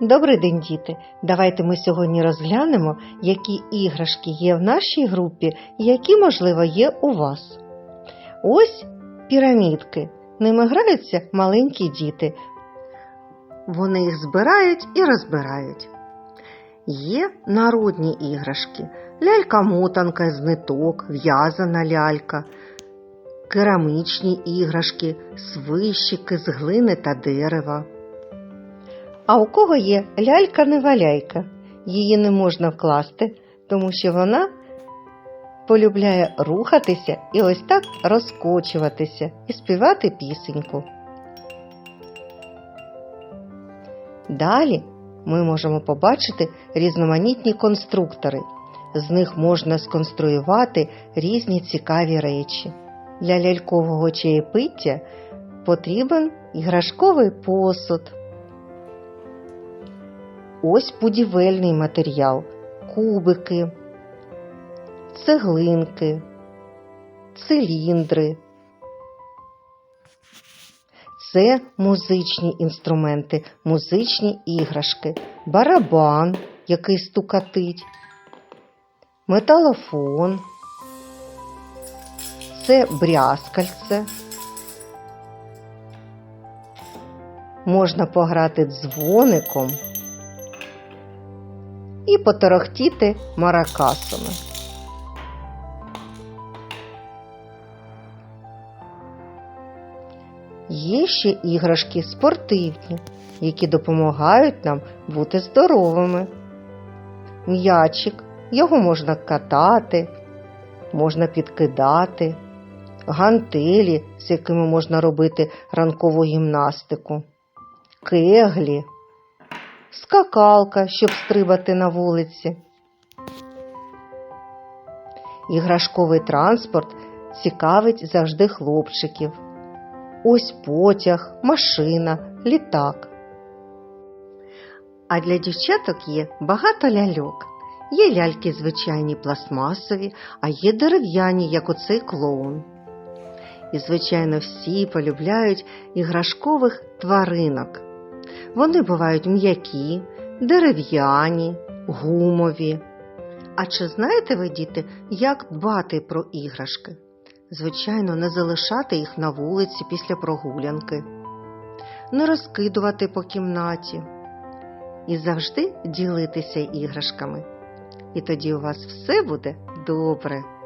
Добрий день, діти! Давайте ми сьогодні розглянемо, які іграшки є в нашій групі і які, можливо, є у вас. Ось пірамідки. Ними граються маленькі діти. Вони їх збирають і розбирають. Є народні іграшки, лялька-мотанка з ниток, в'язана лялька, керамічні іграшки, свищики з глини та дерева. А у кого є лялька-неваляйка? Її не можна вкласти, тому що вона полюбляє рухатися і ось так розкочуватися і співати пісеньку. Далі ми можемо побачити різноманітні конструктори. З них можна сконструювати різні цікаві речі. Для лялькового чаєпиття потрібен іграшковий посуд. Ось будівельний матеріал, кубики, цеглинки, циліндри. Це музичні інструменти, музичні іграшки, барабан, який стукатить, металофон, це брязкальце. Можна пограти дзвоником і поторохтіти маракасами. Є ще іграшки спортивні, які допомагають нам бути здоровими. М'ячик, його можна катати, можна підкидати, гантелі, з якими можна робити ранкову гімнастику, кеглі скакалка, щоб стрибати на вулиці. Іграшковий транспорт цікавить завжди хлопчиків. Ось потяг, машина, літак. А для дівчаток є багато ляльок. Є ляльки звичайні пластмасові, а є дерев'яні, як оцей клоун. І, звичайно, всі полюбляють іграшкових тваринок. Вони бувають м'які, дерев'яні, гумові. А чи знаєте ви, діти, як дбати про іграшки? Звичайно, не залишати їх на вулиці після прогулянки, не розкидувати по кімнаті і завжди ділитися іграшками. І тоді у вас все буде добре.